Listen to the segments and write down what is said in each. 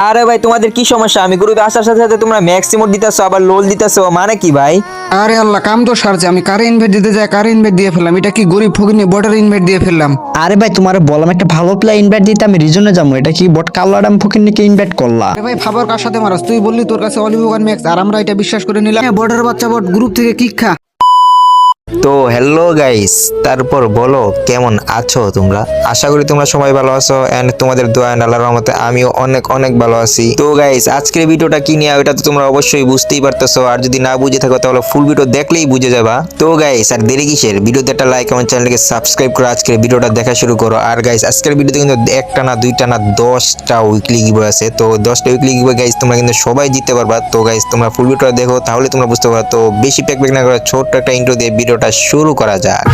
আরে ভাই তোমাদের কি সমস্যা? আমি গ্রুপে আসার সাথে সাথে তোমরা ম্যাক্সিমোট দিতেছো আবার লোল দিতেছো মানে কি ভাই? আরে আল্লাহ কাম তো সারছে আমি কারে ইনভাইট দিতে যাই কারে ইনভাইট দিয়ে ফেললাম? এটা কি গরিব ফকিনি বর্ডার ইনভাইট দিয়ে ফেললাম? আরে ভাই তোমার বললাম একটা ভালো প্লেয়ার ইনভাইট দিতে আমি রিজনে যাব। এটা কি বট কাল্লাডাম ফকিরনিকে ইনভাইট করলা? আরে ভাই ফাবর কার সাথে মারাস তুই বললি তোর কাছে অলিভোগান ম্যাক্স আর আমরা এটা বিশ্বাস করে নিলাম। বর্ডার বাচ্চা বট গ্রুপ থেকে কিক খা। তো হ্যালো গাইস তারপর বলো, কেমন আছো তোমরা? আশা করি তোমরা সবাই ভালো আছো এন্ড তোমাদের দোয়া এন্ড আল্লাহর রহমতে আমিও অনেক অনেক ভালো আছি। তো গাইস আজকের ভিডিওটা কি নিয়ে ওটা তো তোমরা অবশ্যই বুঝতেই পারতেছো, আর যদি না বুঝে থাকো, তাহলে ফুল ভিডিও দেখলেই বুঝে যাবা। তো গাইস আর দেরি কিসের? ভিডিওতে একটা লাইক আমার চ্যানেলকে সাবস্ক্রাইব করে আজকের ভিডিওটা দেখা শুরু করো। আর গাইস আজকের ভিডিওতে কিন্তু একটা না, দুইটা না, দশটা উইকলি গিভ আছে। তো দশটা উইকলি গিভ গাইস তোমরা কিন্তু সবাই জিততে পারবা। তো গাইস তোমরা ফুল ভিডিওটা দেখো, তাহলে তোমরা বুঝতে পারো তো বেশি প্যাক প্যাক না করে ছোট্ট একটা ইন্ট্রো দিয়ে ভিডিওটা শুরু করা যাক।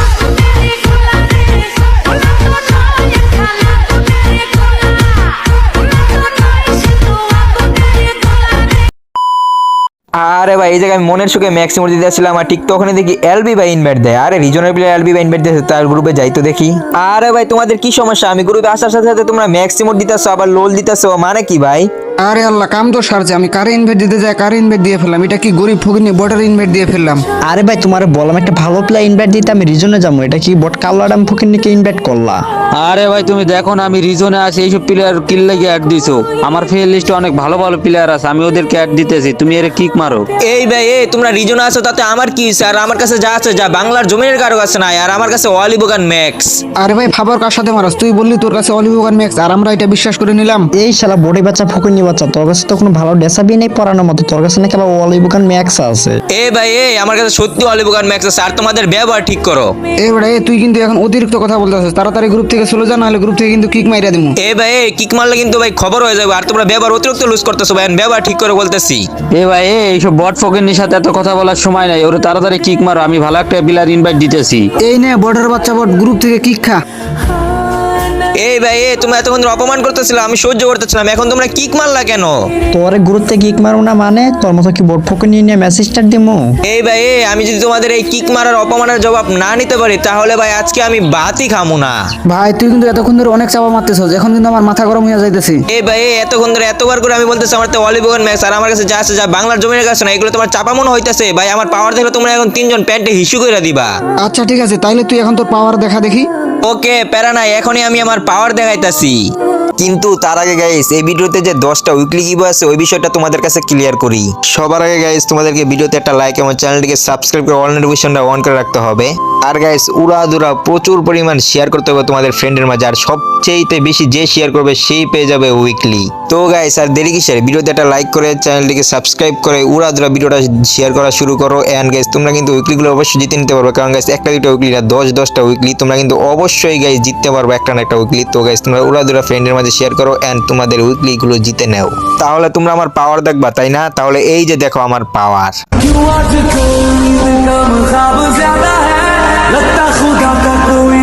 আরে ভাই, এই জায়গায় আমি মনের সুখে ম্যাক্সিমোর দিতে আসছিলাম, আর ঠিক তখনই দেখি এলবি ভাই ইনভাইট দেয়। আরে রিজনের প্লেয়ার এলবি ভাই ইনভাইট দিয়েছে, তার গ্রুপে যাই তো দেখি। আরে ভাই, তোমাদের কি সমস্যা? আমি গ্রুপে আসার সাথে সাথে তোমরা ম্যাক্সিমোর দিতেছো আবার লোল দিতেছো মানে কি ভাই? আরে আল্লাহ কাম তো সারছে আমি কারে ইনভাইট দিতে যাই কারে ইনভাইট দিয়ে ফেললাম? এটা কি গরিব ফকিনি বর্ডার ইনভাইট দিয়ে ফেললাম? আরে ভাই তোমার বললাম একটা ভালো প্লেয়ার ইনভাইট দিতে আমি রিজনে যাব। এটা কি বট কাল্লাডাম ফকিরনিকে ইনভাইট করলা? আরে ভাই তুমি দেখো না আমি রিজনে আছি এইসব প্লেয়ার কিল লেগে অ্যাড দিছো। আমার ফেয়ার লিস্টে অনেক ভালো ভালো প্লেয়ার আছে আমি ওদেরকে অ্যাড দিতেছি তুমি এর কিক মারো। এই ভাই এই তোমরা রিজনে আছো তাতে আমার কি হইছে? আর আমার কাছে যা আছে যা বাংলার জমিনের কারও কাছে নাই আর আমার কাছে অলিবোগান ম্যাক্স আরে ভাই ফাবর কার সাথে মারাস? তুই বললি তোর কাছে অলিভোগান ম্যাক্স আর আমরা এটা বিশ্বাস করে নিলাম। এই শালা বডি বাচ্চা ফকিরনি বাচ্চা তোর কাছে তো কোনো ভালো ডেসাবি নেই পড়ানোর মতো তোর কাছে নাকি আবার অলিবুকান ম্যাক্স আছে। এ ভাই এ আমার কাছে সত্যি অলিবোগান ম্যাক্স আছে আর তোমাদের ব্যবহার ঠিক করো। এ তুই কিন্তু এখন অতিরিক্ত কথা বলতেছিস তাড়াতাড়ি গ্রুপ থেকে চলে যা নাহলে গ্রুপ থেকে কিন্তু কিক মাইরা দিমু। এ ভাই এই কিক মারলে কিন্তু ভাই খবর হয়ে যাবে আর তোমরা ব্যবহার অতিরিক্ত লুজ করতেছো ভাই ব্যবহার ঠিক করে বলতেছি। এ ভাই এ এইসব বট ফকের সাথে এত কথা বলার সময় নাই ওরে তাড়াতাড়ি কিক মারো আমি ভালো একটা বিলার ইনভাইট দিতেছি। এই নে বর্ডার বাচ্চা বট গ্রুপ থেকে কিক খা। এই ভাই এ তুমি এতক্ষণ ধরে অপমান করতেছিল আমি সহ্য করতেছিলাম এখন তোমরা কিক মারলা কেন? তোরে গুরুত্বে কিক মারো না মানে? তোর মতো কি বট ফকিরনি নিয়ে নিয়ে মেসেজটা দিমু? এই ভাই এ আমি যদি তোমাদের এই কিক মারার অপমানের জবাব না নিতে পারি তাহলে ভাই আজকে আমি বাতি খামু না। ভাই তুই কিন্তু এতক্ষণ ধরে অনেক চাপা মারতেছস এখন কিন্তু আমার মাথা গরম হয়ে যাইতেছে। এই ভাই এই এতক্ষণ ধরে এতবার করে আমি বলতেছি আমার তো অলিভোগান ম্যাচ আর আমার কাছে যা আছে যা বাংলার জমির কাছে না এগুলো তোমার চাপা মনে হইতেছে। ভাই আমার পাওয়ার দেখলে তোমরা এখন তিনজন প্যান্টে হিসু করে দিবা। আচ্ছা ঠিক আছে তাইলে তুই এখন তোর পাওয়ার দেখা দেখি। ওকে প্যারা নাই এখনই আমি আমার পাওয়ার দেখাইতাছি। কিন্তু তার আগে গাইস এই ভিডিওতে যে দশটা উইকলি গিভ আছে, ওই বিষয়টা তোমাদের কাছে ক্লিয়ার করি। সবার আগে গাইস তোমাদেরকে ভিডিওতে একটা লাইক এবং চ্যানেলটিকে সাবস্ক্রাইব করে অল নোটিফিকেশনটা অন করে রাখতে হবে। আর গাইস উড়াদুরা প্রচুর পরিমাণ শেয়ার করতে হবে তোমাদের ফ্রেন্ডের মাঝে, আর সবচেয়ে বেশি যে শেয়ার করবে, সেই পেয়ে যাবে উইকলি তো গাইস আর দেরি কিসের? ভিডিওতে একটা লাইক করে চ্যানেলটিকে সাবস্ক্রাইব করে উড়াদুরা ভিডিওটা শেয়ার করা শুরু করো। এন্ড গাইস তোমরা কিন্তু উইকলিগুলো অবশ্যই জিতে নিতে পারবে, কারণ গাইস একটা দুটো উইকলি না, দশ, দশটা উইকলি তোমরা কিন্তু অবশ্যই গাইস জিততে পারবে একটা না একটা উইকলি তো গাইস তোমরা উড়াদুরা ফ্রেন্ডের মাঝে শেয়ার করো এন্ড তোমাদের উইকলি গুলো জিতে নাও তাহলে তোমরা আমার পাওয়ার দেখবা তাই না তাহলে এই যে দেখো আমার পাওয়ার क्यों आज कोई कम ख्वाब ज्यादा है लगता खुदा का कोई